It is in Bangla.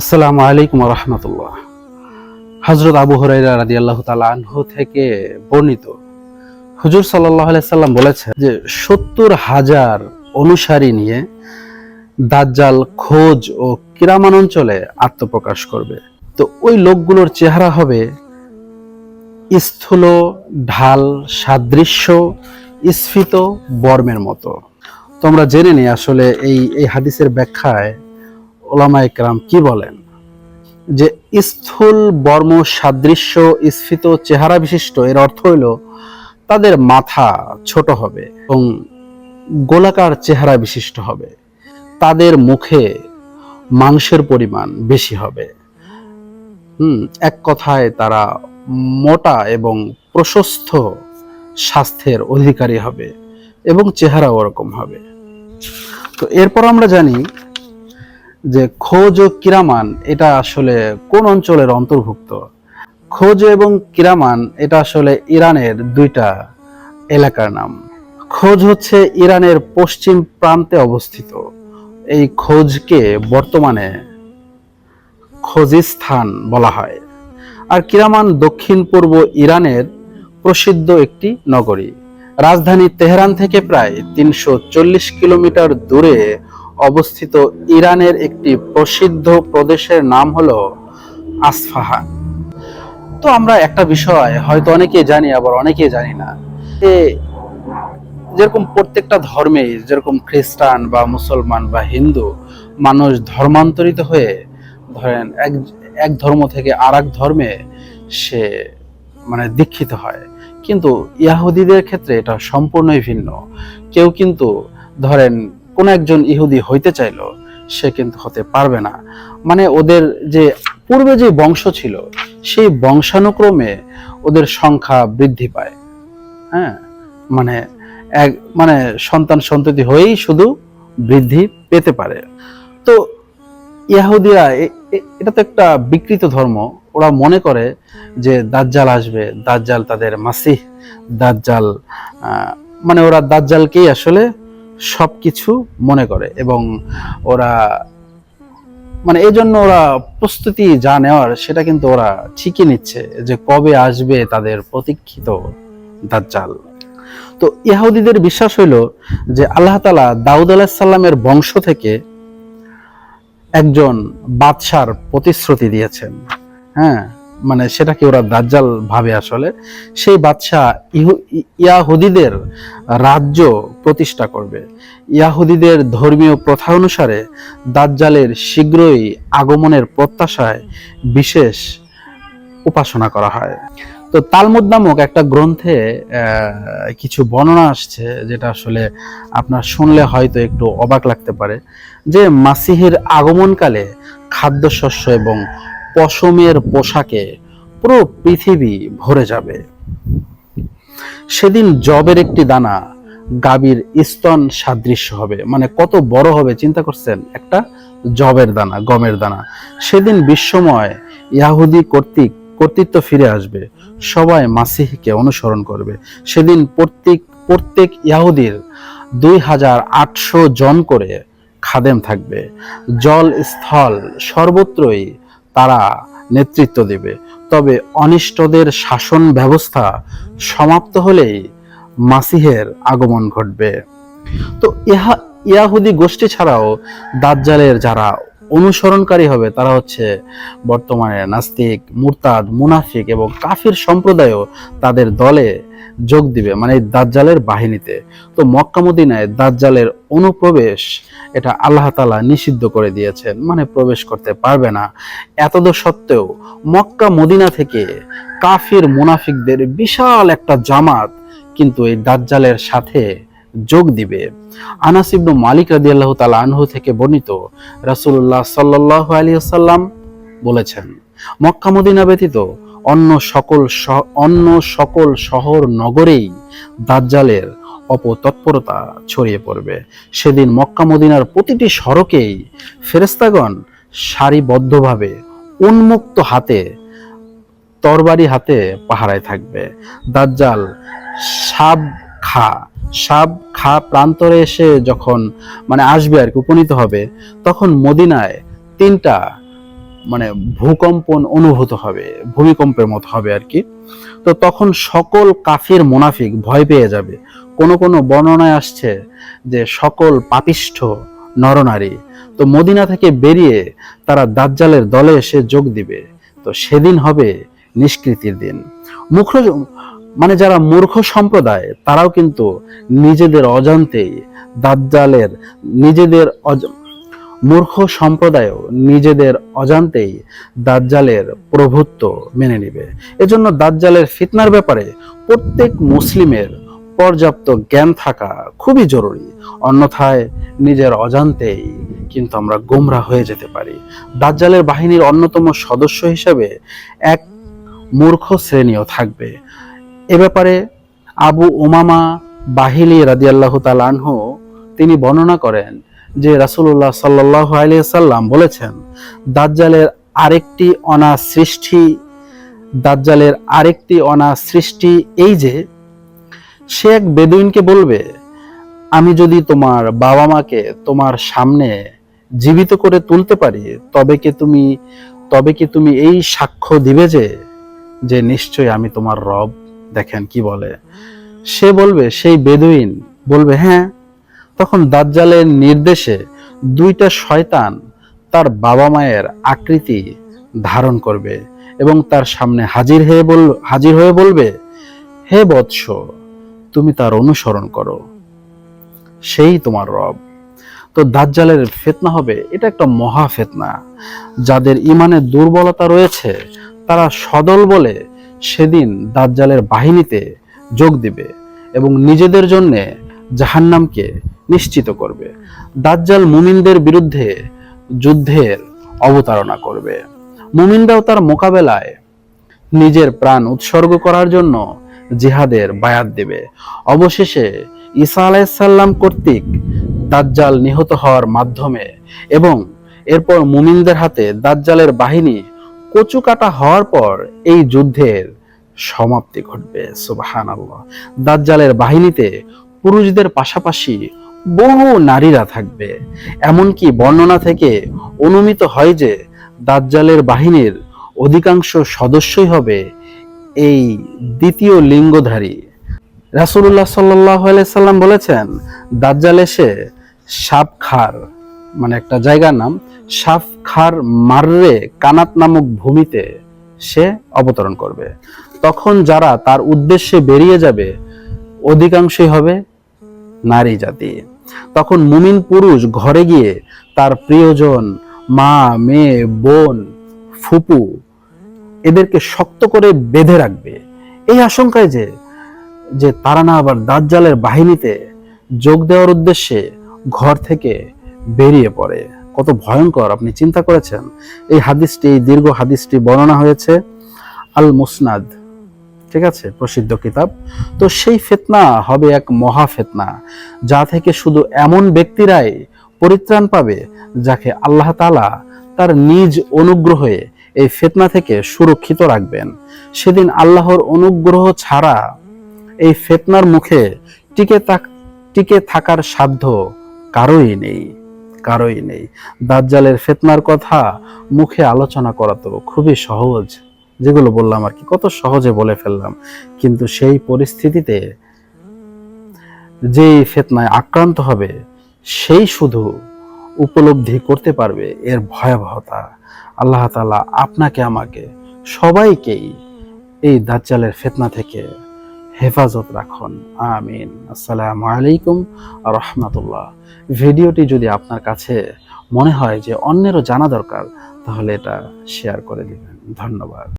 আসসালামু আলাইকুম রহমতুল্লাহ। হজরত আবু হরাইরা রাদি আল্লাহ আনহু থেকে বর্ণিত হুজুর সাল্লাহ সাল্লাম বলেছেন যে সত্তর হাজার অনুসারী নিয়ে দাজ্জাল খোঁজ ও কিরামান অঞ্চলে আত্মপ্রকাশ করবে। তো ওই লোকগুলোর চেহারা হবে স্থূল, ঢাল, সাদৃশ্য, স্ফীত, বর্মের মতো। তোমরা জেনে নি আসলে এই এই হাদিসের ব্যাখ্যায় ওলামা একরাম কি বলেন? যে স্থূল বর্ম সাদৃশ্য স্ফীত চেহারা বিশিষ্ট, এর অর্থ হইল তাদের মাথা ছোট হবে এবং গোলাকার চেহারা বিশিষ্ট হবে। তাদের মুখে মাংসের পরিমাণ বেশি হবে। হুম, এক কথায় তারা মোটা এবং প্রশস্ত স্বাস্থ্যের অধিকারী হবে এবং চেহারা ওরকম হবে। তো এরপর আমরা জানি যে খোজ ও কিরামান, এটা আসলে কোন অঞ্চলের অন্তর্ভুক্ত? খোজ এবং কিরামান, এটা আসলে ইরানের দুইটা এলাকার নাম। খোজ হচ্ছে ইরানের পশ্চিম প্রান্তে অবস্থিত। এই খোঁজকে বর্তমানে খোজিস্তান বলা হয়। আর কিরামান দক্ষিণ পূর্ব ইরানের প্রসিদ্ধ একটি নগরী। রাজধানী তেহরান থেকে প্রায় তিনশো চল্লিশ কিলোমিটার দূরে অবস্থিত ইরানের একটি প্রসিদ্ধ প্রদেশের নাম হলো আসফাহান তো আমরা একটা বিষয় হয়তো অনেকে জানি, আবার অনেকে জানি না। যে যেরকম প্রত্যেকটা ধর্মে যেরকম খ্রিস্টান বা মুসলমান বা হিন্দু মানুষ ধর্মান্তরিত হয়ে ধরেন এক এক ধর্ম থেকে আর ধর্মে সে মানে দীক্ষিত হয়। কিন্তু ইয়াহুদিদের ক্ষেত্রে এটা সম্পূর্ণই ভিন্ন। কেউ কিন্তু ধরেন কোন একজন ইহুদি হইতে চাইলো, সে কিন্তু হতে পারবে না। মানে ওদের যে পূর্বে যে বংশ ছিল, সেই বংশানুক্রমে ওদের সংখ্যা বৃদ্ধি পায়। হ্যাঁ? মানে এক মানে সন্তান সন্ততি হয়েই শুধু বৃদ্ধি পেতে পারে। তো ইয়াহুদিয়া এটা তো একটা বিকৃত ধর্ম। ওরা মনে করে যে দাজ্জাল আসবে, দাজ্জাল তাদের মাসিহ, দাজ্জাল মানে ওরা দাজ্জালকেই আসলে সবকিছু মনে করে এবং ওরা মানে এই জন্য ওরা প্রস্তুতি যা নেওয়ার সেটা কিন্তু ওরা ঠিকই নিচ্ছে যে কবে আসবে তাদের প্রতীক্ষিত দাজ্জাল। তো ইহুদিদের বিশ্বাস হইল যে আল্লাহ তালা দাউদ আলাহিসাল্লামের বংশ থেকে একজন বাদশার প্রতিশ্রুতি দিয়েছেন। হ্যাঁ মানে সেটাকে ওরা দাজ্জাল ভাবে আসলে, সেই বাদশাহ ইয়াহুদিদের রাজ্য প্রতিষ্ঠা করবে। ইয়াহুদিদের ধর্মীয় প্রথা অনুসারে দাজ্জালের শীঘ্রই আগমনের প্রত্যাশায় বিশেষ উপাসনা করা হয়। তো তালমুদ নামক একটা গ্রন্থে কিছু বর্ণনা আসছে যেটা আসলে আপনার শুনলে হয়তো একটু অবাক লাগতে পারে, যে মাসিহের আগমনকালে খাদ্যশস্য এবং পশমের পোশাকে পুরো পৃথিবী ভরে যাবে। সেদিন জবের একটি দানা গাভীর স্তন সাদৃশ্য হবে। মানে কত বড় হবে, চিন্তা করছেন? একটা জবের দানা, গমের দানা। সেদিন বিশ্বময় ইয়াহুদি কর্তৃক কর্তৃত্ব ফিরে আসবে। সবাই মাসিহকে অনুসরণ করবে। সেদিন প্রত্যেক প্রত্যেক ইয়াহুদির দুই হাজার আটশো জন করে খাদেম থাকবে। জল স্থল সর্বত্রই তারা নেতৃত্ব দেবে। তবে অনিষ্টদের শাসন ব্যবস্থা সমাপ্ত হলেই মাসিহের আগমন ঘটবে। তো ইহা ইয়াহুদি গোষ্ঠী ছাড়াও দাজ্জালের যারা অনুসরণকারী হবে তারা হচ্ছে বর্তমানে নাস্তিক, মুরতাদ, মুনাফিক এবং কাফির সম্প্রদায়ও তাদের দলে যোগ দিবে মানে এই দাজ্জালের বাহিনীতে। তো মক্কা মদিনায় দাজ্জালের অনুপ্রবেশ এটা আল্লাহ তাআলা নিষিদ্ধ করে দিয়েছেন মানে প্রবেশ করতে পারবে না। এতদ সত্ত্বেও মক্কা মদিনা থেকে কাফির, মুনাফিকদের বিশাল একটা জামাত কিন্তু এই দাজ্জালের সাথে যোগ দিবে। আনাস ইবনু মালিক রাদিয়াল্লাহু তাআলা আনহু থেকে বর্ণিত রাসূলুল্লাহ সাল্লাল্লাহু আলাইহি ওয়াসাল্লাম বলেছেন, মক্কা মদিনা ব্যতীত অন্য সকল অন্য সকল শহর নগরেই দাজ্জালের অপতৎপরতা ছড়িয়ে পড়বে। সেদিন মক্কা মদিনার প্রতিটি সড়কেই ফেরেস্তাগণ সারিবদ্ধভাবে উন্মুক্ত হাতে, তরবারি হাতে পাহারায় থাকবে। দাজ্জাল সাব খা। সাব খা প্রান্তরে এসে যখন মানে আসবে আর কি, উপনীত হবে, তখন মদিনায় তিনটা মানে ভূকম্পন অনুভূত হবে, ভূমিকম্পের মতো হবে আর কি। তো তখন সকল কাফির মুনাফিক ভয় পেয়ে যাবে। কোন কোন বর্ণনায় আসছে যে সকল পাপিষ্ঠ নরনারী তো মদিনা থেকে বেরিয়ে তারা দাজ্জালের দলে এসে যোগ দিবে। তো সেদিন হবে নিষ্কৃতির দিন। মুখ মানে যারা মূর্খ সম্প্রদায়, তারাও কিন্তু নিজেদের অজান্তেই দাজ্জালের নিজেদের মূর্খ সম্প্রদায়ও নিজেদের অজান্তেই দাজ্জালের প্রভুত্ব মেনে নেবে। এজন্য দাজ্জালের ফিতনার ব্যাপারে প্রত্যেক মুসলিমের পর্যাপ্ত জ্ঞান থাকা খুবই জরুরি। অন্যথায় নিজের অজান্তেই কিন্তু আমরা গোমরা হয়ে যেতে পারি। দাজ্জালের বাহিনীর অন্যতম সদস্য হিসেবে এক মূর্খ শ্রেণীও থাকবে। এ ব্যাপারে আবু ওমামা বাহিলি রাদিয়াল্লাহু তাআলা আনহু তিনি বর্ণনা করেন যে রাসূলুল্লাহ সাল্লাল্লাহু আলাইহি সাল্লাম বলেছেন, দাজ্জালের আরেকটি অনা সৃষ্টি দাজ্জালের আরেকটি অনা সৃষ্টি এই যে, সে এক বেদুইনকে বলবে, আমি যদি তোমার বাবা মাকে তোমার সামনে জীবিত করে তুলতে পারি, তবে কি তুমি, তবে কি তুমি এই সাক্ষ্য দিবে যে যে নিশ্চয়ই আমি তোমার রব দেখেন কি বলে? সে বলবে, সেই বেদুইন বলবে হ্যাঁ। তখন দাজ্জালের নির্দেশে দুইটা শয়তান তার বাবা মায়ের আকৃতি ধারণ করবে এবং তার সামনে হাজির হয়ে বল, হাজির হয়ে বলবে, হে বৎস, তুমি তার অনুসরণ করো। সেই তোমার রব। তো দাজ্জালের ফেতনা হবে, এটা একটা মহা ফেতনা। যাদের ইমানে দুর্বলতা রয়েছে, তারা সদল বলে সেদিন দাজ্জালের বাহিনীতে যোগ দিবে এবং নিজেদের জন্য জাহান্নামকে নিশ্চিত করবে। দাজ্জাল মুমিনদের বিরুদ্ধে যুদ্ধের অবতারণা করবে। মুমিনরাও তার মোকাবেলায় নিজের প্রাণ উৎসর্গ করার জন্য জিহাদের বায়াত দেবে। অবশেষে ঈসা আলাইসাল্লাম কর্তৃক দাজ্জাল নিহত হওয়ার মাধ্যমে এবং এরপর মুমিনদের হাতে দাজ্জালের বাহিনী কচু কাটা হওয়ার পর এই যুদ্ধের সমাপ্তি ঘটবে সুবাহান আল্লাহ দাজ্জালের বাহিনীতে পুরুষদের পাশাপাশি বহু নারীরা থাকবে। এমনকি বর্ণনা থেকে অনুমিত হয় যে দাজ্জালের বাহিনীর অধিকাংশ সদস্যই হবে এই দ্বিতীয় লিঙ্গধারী। রাসূলুল্লাহ সাল্লাহ সাল্লাম বলেছেন, দাজ্জাল এসে সাপখার মানে একটা জায়গার নাম, সাফখার মাররে কানাত নামক ভূমিতে সে অবতরণ করবে। তখন যারা তার উদ্দেশ্যে বেরিয়ে যাবে, অধিকাংশই হবে নারী জাতি। তখন মুমিন পুরুষ ঘরে গিয়ে তার প্রিয়জন, মা, মেয়ে, বোন, ফুপু এদেরকে শক্ত করে বেঁধে রাখবে। এই আশঙ্কায় যে যে তারা না আবার দাজ্জালের বাহিনীতে যোগ দেওয়ার উদ্দেশ্যে ঘর থেকে বেরিয়ে পড়ে। কত ভয়ঙ্কর, আপনি চিন্তা করেছেন? এই হাদিসটি, এই দীর্ঘ হাদিসটি বর্ণনা হয়েছে আল মুসনাদ ঠিক আছে? প্রসিদ্ধ কিতাব। তো সেই ফেতনা হবে এক মহা ফেতনা, যা থেকে শুধু এমন ব্যক্তিরাই পরিত্রাণ পাবে, যাকে আল্লাহ তালা তার নিজ অনুগ্রহে এই ফেতনা থেকে সুরক্ষিত রাখবেন। সেদিন আল্লাহর অনুগ্রহ ছাড়া এই ফেতনার মুখে টিকে টিকে থাকার সাধ্য কারোই নেই। কারোই নেই। দাজ্জালের ফেতনার কথা মুখে আলোচনা করা তো খুবই সহজ। যেগুলো বললাম আর কি, কত সহজে বলে ফেললাম। কিন্তু সেই পরিস্থিতিতে যেই ফেতনায় আক্রান্ত হবে, সেই শুধু উপলব্ধি করতে পারবে এর ভয়াবহতা। আল্লাহ তাআলা আপনাকে, আমাকে, সবাইকেই এই দাজ্জালের ফেতনা থেকে হেফাজত রাখুন। আমিন। আসসালামু আলাইকুম রহমতুল্লাহ। ভিডিওটি যদি আপনার কাছে মনে হয় যে অন্যেরও জানা দরকার, তাহলে এটা শেয়ার করে দেবেন। ধন্যবাদ।